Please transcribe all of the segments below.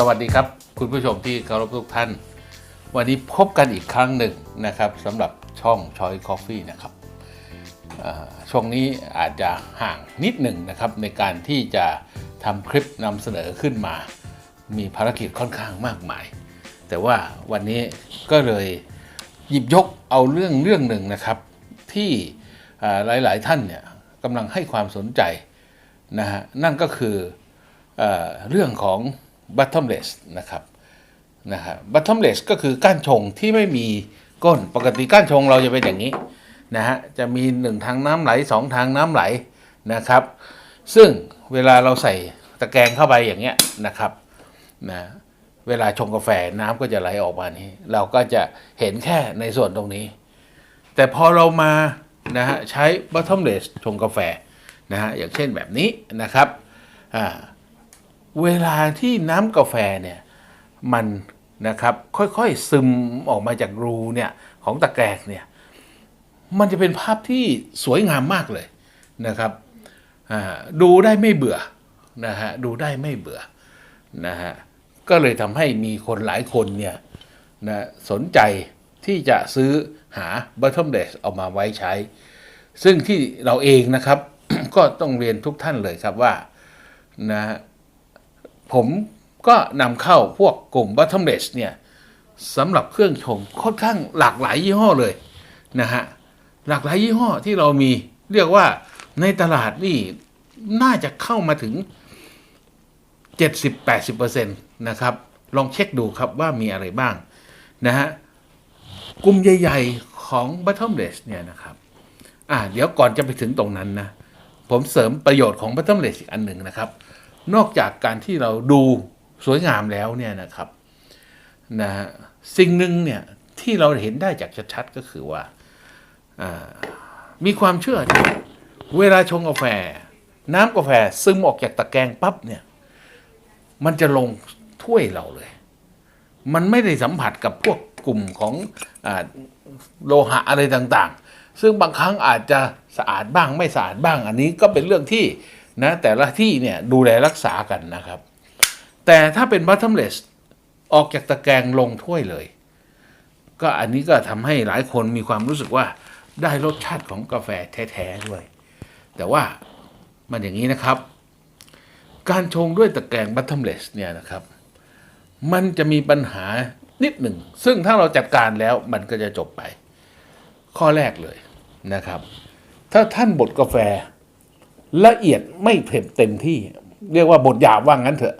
สวัสดีครับ คุณผู้ชมที่เคารพทุกท่าน วันนี้พบกันอีกครั้งหนึ่งนะครับสำหรับช่องชอยคอฟฟี่นะครับช่วงนี้อาจจะห่างนิดหนึ่งนะครับ ในการที่จะทำคลิปนำเสนอขึ้นมา มีภารกิจค่อนข้างมากมาย แต่ว่าวันนี้ก็เลยหยิบยกเอาเรื่องเรื่องหนึ่งนะครับ ที่หลายๆท่านเนี่ยกำลังให้ความสนใจนะฮะนั่นก็คือเออเรื่องของ bottomless นะครับนะฮะ bottomless ก็คือก้านชงที่ไม่มีก้นปกติก้านชงเราจะเป็นอย่างนี้นะฮะจะมีหนึ่งทางน้ำไหลสองทางน้ำไหลนะครับ ซึ่งเวลาเราใส่ตะแกรงเข้าไปอย่างเงี้ยนะครับนะเวลาชงกาแฟน้ำก็จะไหลออกมานี้ เราก็จะเห็นแค่ในส่วนตรงนี้ แต่พอเรามานะฮะใช้ bottomless ชงกาแฟนะฮะอย่างเช่นแบบนี้นะครับอ่า เวลาที่น้ำกาแฟเนี่ยมันนะครับค่อยๆซึมออกมาจากรูเนี่ยของตะแกรงเนี่ยมันจะเป็นภาพที่สวยงามมากเลยนะครับดูได้ไม่เบื่อนะฮะดูได้ไม่เบื่อนะฮะก็เลยทำให้มีคนหลายคนเนี่ยนะสนใจที่จะซื้อหา bottomless เอามาไว้ใช้ ซึ่งที่เราเองนะครับ ก็ต้องเรียนทุกท่านเลยครับว่านะ ผมก็นำเข้าพวกกลุ่ม bottomless เนี่ยสำหรับเครื่องชงค่อนข้างหลากหลายยี่ห้อเลยนะฮะหลากหลายยี่ห้อที่เรามีเรียกว่าในตลาดนี่น่าจะเข้ามาถึง 70-80%นะครับ ลองเช็คดูครับว่ามีอะไรบ้างนะฮะกลุ่มใหญ่ ๆ ของ bottomless เนี่ยนะครับอ่าเดี๋ยวก่อนจะไปถึงตรงนั้นนะ ผมเสริมประโยชน์ของ bottomless อีกอันหนึ่งนะครับ นอกจากการที่เราดูสวยงามแล้วเนี่ยนะครับนะฮะสิ่งหนึ่งเนี่ยที่เราเห็นได้จากชัดๆก็คือว่าามีความเชื่อที่เวลาชงกาแฟ น้ำกาแฟซึมออกจากตะแกรงปั๊บเนี่ย มันจะลงถ้วยเราเลย มันไม่ได้สัมผัสกับพวกกลุ่มของอโลหะอะไรต่างๆ ซึ่งบางครั้งอาจจะสะอาดบ้างไม่สะอาดบ้าง อันนี้ก็เป็นเรื่องที่ นะแต่ละที่เนี่ยดูแลรักษากันนะครับ แต่ถ้าเป็น bottomless ออกจากตะแกรงลงถ้วยเลย ก็อันนี้ก็ทำให้หลายคนมีความรู้สึกว่าได้รสชาติของกาแฟแท้ๆด้วย แต่ว่ามันอย่างนี้นะครับ การชงด้วยตะแกรง bottomless เนี่ยนะครับ มันจะมีปัญหานิดหนึ่ง ซึ่งถ้าเราจัดการแล้วมันก็จะจบไป ข้อแรกเลยนะครับ ถ้าท่านบดกาแฟ ละเอียดไม่เผ็ดเต็มที่ เรียกว่าบดหยาบว่างั้นเถอะ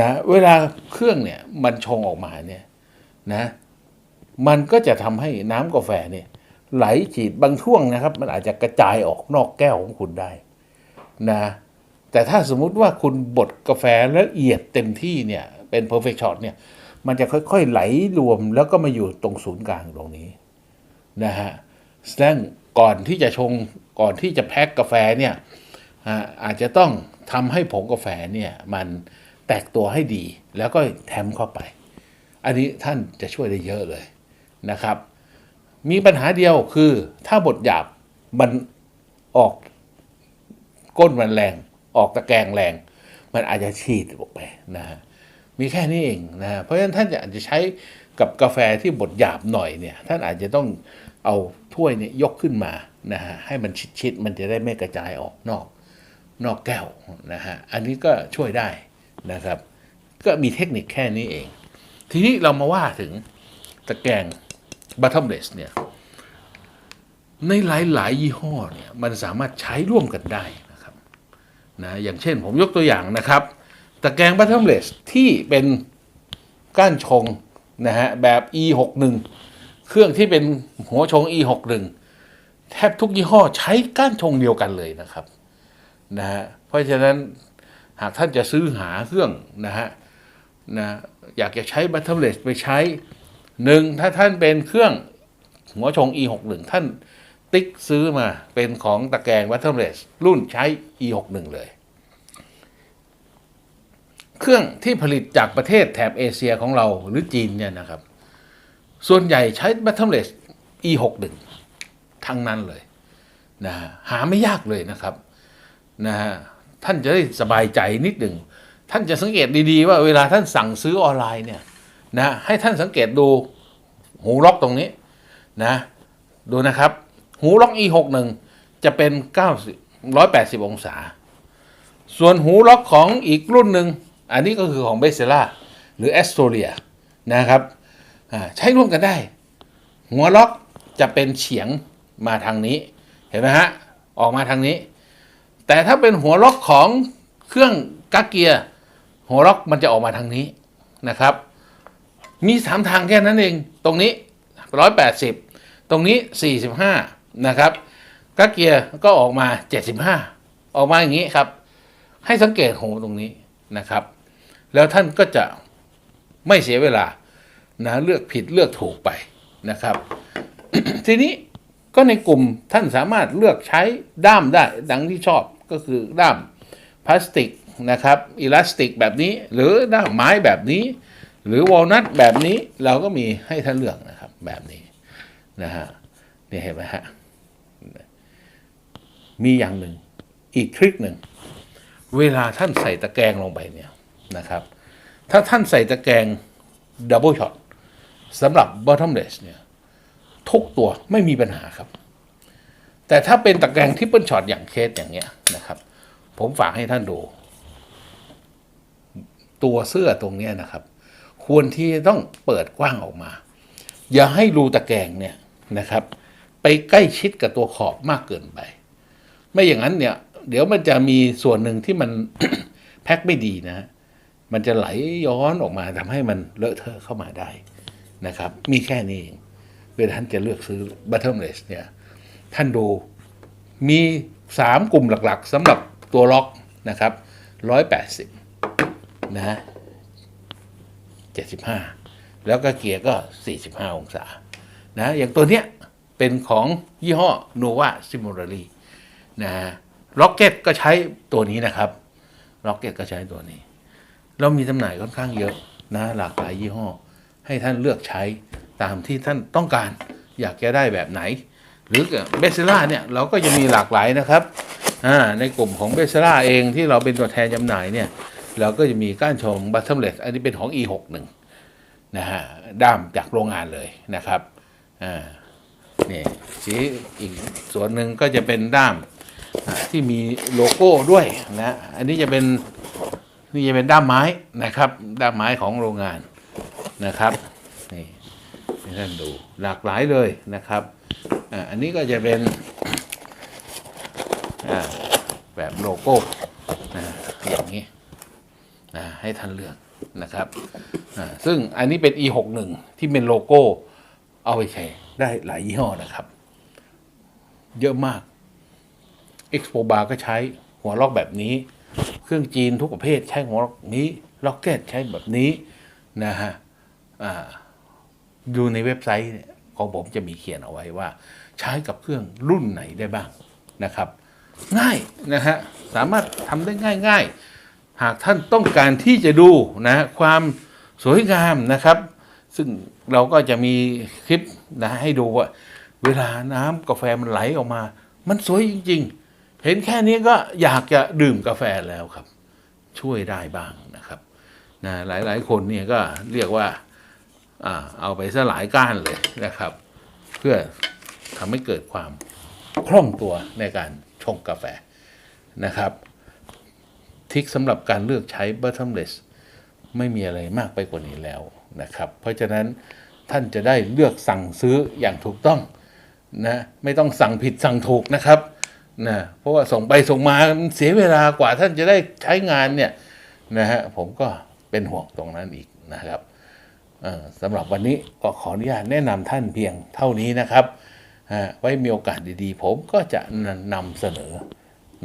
นะเวลาเครื่องเนี่ยมันชงออกมาเนี่ยนะ มันก็จะทำให้น้ำกาแฟเนี่ยไหลฉีดบางช่วงนะครับ มันอาจจะกระจายออกนอกแก้วของคุณได้นะแต่ถ้าสมมุติว่าคุณบดกาแฟละเอียดเต็มที่เนี่ยเป็น perfect shot เนี่ยมันจะค่อยๆไหลรวมแล้วก็มาอยู่ตรงศูนย์กลางตรงนี้นะฮะซึ่งก่อนที่จะชงก่อนที่จะแพ็คกาแฟเนี่ย อาจจะต้องทำให้ผงกาแฟเนี่ยมันแตกตัวให้ดี แล้วก็แถมเข้าไป อันนี้ท่านจะช่วยได้เยอะเลยนะครับ มีปัญหาเดียวคือถ้าบดหยาบมันออกก้นมันแรง ออกตะแกรงแรง มันอาจจะฉีดออกไปนะฮะมีแค่นี้เองนะเพราะฉะนั้นท่านอาจจะใช้กับกาแฟที่บดหยาบหน่อยเนี่ยท่านอาจจะต้องเอาถ้วยเนี่ยยกขึ้นมานะฮะให้มันชิดๆมันจะได้ไม่กระจายออกนอก นอกแก้วนะฮะอันนี้ก็ช่วยได้นะครับ ก็มีเทคนิคแค่นี้เอง ทีนี้เรามาว่าถึงตะแกรง bottomless เนี่ยในหลาย ๆ ยี่ห้อเนี่ยมันสามารถใช้ร่วมกันได้นะครับนะอย่างเช่นผมยกตัวอย่างนะครับ ตะแกรง bottomless ที่เป็นก้านชงนะฮะแบบ E61 เครื่องที่เป็นหัวชง E61 แทบทุกยี่ห้อใช้ก้านชงเดียวกันเลยนะครับ นะฮะเพราะฉะนั้นหากท่านจะซื้อหาเครื่องนะฮะนะอยากจะใช้ bottomless ไปใช้หนึ่งถ้าท่านเป็นเครื่องหัวชง E61 ท่านติ๊กซื้อมาเป็นของตะแกรง Waterless รุ่นใช้ E61 เลย เครื่องที่ผลิตจากประเทศแถบเอเชียของเราหรือจีนเนี่ยนะครับ ส่วนใหญ่ใช้ Waterless E61 ทั้งนั้นเลยนะฮะหาไม่ยากเลยนะครับ นะฮะท่านจะได้สบายใจนิดหนึ่ง ท่านจะสังเกตดีๆ ว่าเวลาท่านสั่งซื้อออนไลน์เนี่ยนะให้ท่านสังเกตดูหูล็อกตรงนี้นะ ดูนะครับ หูล็อก e 6 1จะเป็น 90 180 องศา ส่วนหูล็อกของอีกรุ่นหนึ่ง อันนี้ก็คือของเบสเซล่าหรือแอสโตเรียนะครับใช้ร่วมกันได้ หัวล็อกจะเป็นเฉียงมาทางนี้ เห็นไหมฮะ ออกมาทางนี้ แต่ถ้าเป็นหัวล็อกของเครื่องกักเกียร์ หัวล็อกมันจะออกมาทางนี้นะครับ มีสามทางแค่นั้นเอง ตรงนี้ร้อยแปดสิบตรงนี้สี่สิบห้านะครับกักเกียร์ก็ออกมาเจ็ดสิบห้าออกมาอย่างนี้ครับ ให้สังเกตหูตรงนี้นะครับ แล้วท่านก็จะไม่เสียเวลานะเลือกผิดเลือกถูกไปนะครับ ทีนี้ก็ในกลุ่มท่านสามารถเลือกใช้ด้ามได้ดังที่ชอบ ก็คือด้ามพลาสติกนะครับอิลาสติกแบบนี้ หรือด้ามไม้แบบนี้ หรือวอลนัทแบบนี้เราก็มีให้ท่านเลือกนะครับแบบนี้นะฮะนี่เห็นไหมฮะมีอย่างหนึ่งอีกทริคหนึ่งเวลาท่านใส่ตะแกรงลงไปเนี่ยนะครับ ถ้าท่านใส่ตะแกรงดับเบิลช็อตสำหรับ bottomless เนี่ย ทุกตัวไม่มีปัญหาครับ แต่ถ้าเป็นตะแกรงที่เปิลช็อตอย่างเคสอย่างเงี้ยนะครับ ผมฝากให้ท่านดู ตัวเสื้อตรงเนี้ยนะครับ ควรที่ต้องเปิดกว้างออกมา อย่าให้รูตะแกรงเนี่ยนะครับ ไปใกล้ชิดกับตัวขอบมากเกินไป ไม่อย่างนั้นเนี่ย เดี๋ยวมันจะมีส่วนหนึ่งที่มันแพ็คไม่ดีนะฮะมันจะไหลย้อนออกมาทำให้มันเลอะเทอะเข้ามาได้นะครับ มีแค่นี้เองเวลาท่านจะเลือกซื้อ bottomless เนี่ย ท่านดูมีสามกลุ่มหลักๆสำหรับตัวล็อกนะครับร้อยแปดสิบนะฮะเจ็ดสิบห้าแล้วก็เกียร์ก็สี่สิบห้าองศานะอย่างตัวเนี้ยเป็นของยี่ห้อ Nova Similarly นะฮะล็อกเก็ตก็ใช้ตัวนี้นะครับล็อกเก็ตก็ใช้ตัวนี้ เรามีจำหน่ายค่อนข้างเยอะนะหลากหลายยี่ห้อ ให้ท่านเลือกใช้ตามที่ท่านต้องการอยากจะได้แบบไหน หรือเบสเซล่าเนี่ยเราก็จะมีหลากหลายนะครับในกลุ่มของเบสเซล่าเองที่เราเป็นตัวแทนจำหน่ายเนี่ยเราก็จะมีก้านชงบัตเทิลเลสอันนี้เป็นของ E61 นะฮะด้ามจากโรงงานเลยนะครับอ่านี่สีอีกส่วนหนึ่งก็จะเป็นด้ามที่มีโลโก้ด้วยนะอันนี้จะเป็นนี่จะเป็นด้ามไม้นะครับ ด้ามไม้ของโรงงานนะครับนี่ให้ท่านดูหลากหลายเลยนะครับ อันนี้ก็จะเป็นแบบโลโก้อย่างนี้ให้ท่านเลือกนะครับซึ่งอันนี้เป็น e61 ที่เป็นโลโก้เอาไปใช้ได้หลายยี่ห้อนะครับ เยอะมาก Expo Bar ก็ใช้หัวล็อกแบบนี้ เครื่องจีนทุกประเภทใช้หัวล็อกนี้ล็อกเก็ตใช้แบบนี้นะฮะอ่าดูในเว็บไซต์เนี่ย ของผมจะมีเขียนเอาไว้ว่า ใช้กับเครื่องรุ่นไหนได้บ้างนะครับ ง่ายนะฮะสามารถทำได้ง่าย ๆ หากท่านต้องการที่จะดูนะความสวยงามนะครับ ซึ่งเราก็จะมีคลิปนะให้ดูว่า เวลาน้ำกาแฟมันไหลออกมา มันสวยจริง ๆ เห็นแค่นี้ก็อยากจะดื่มกาแฟแล้วครับ ช่วยได้บ้างนะครับนะหลายๆ คนเนี่ยก็เรียกว่า เอาไปซะหลายก้านเลยนะครับ เพื่อทำให้เกิดความคล่องตัวในการชงกาแฟนะครับ ทิคสำหรับการเลือกใช้ bottomless ไม่มีอะไรมากไปกว่านี้แล้วนะครับ เพราะฉะนั้นท่านจะได้เลือกสั่งซื้ออย่างถูกต้องนะไม่ต้องสั่งผิดสั่งถูกนะครับนะเพราะว่าส่งไปส่งมาเสียเวลากว่าท่านจะได้ใช้งานเนี่ยนะฮะผมก็เป็นห่วงตรงนั้นอีกนะครับ สำหรับวันนี้ก็ขออนุญาตแนะนำท่านเพียงเท่านี้นะครับไว้มีโอกาสดีๆ ผมก็จะนำเสนอ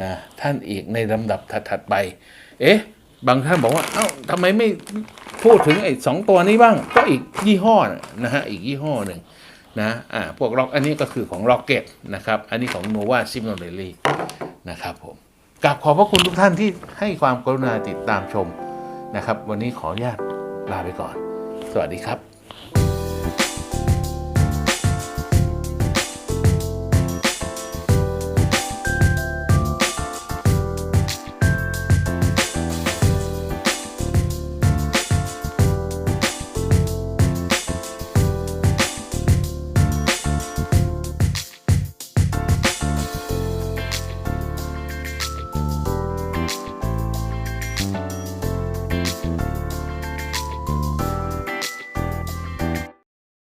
นะท่านอีกในลำดับถัดๆไป เอ๊ะ บางท่านบอกว่า เอ้าทำไมไม่พูดถึงไอ้สองตัวนี้บ้าง ก็อีกยี่ห้อนะฮะ อีกยี่ห้อหนึ่งนะอ่าพวกล็อกอันนี้ก็คือของ Rocket นะครับ อันนี้ของ Nova s i m o l a r y นะครับผมกราบขอบพระคุณทุกท่านที่ให้ความกรุณาติดตามชมนะครับ วันนี้ขออนุญาตลาไปก่อน สวัสดีครับ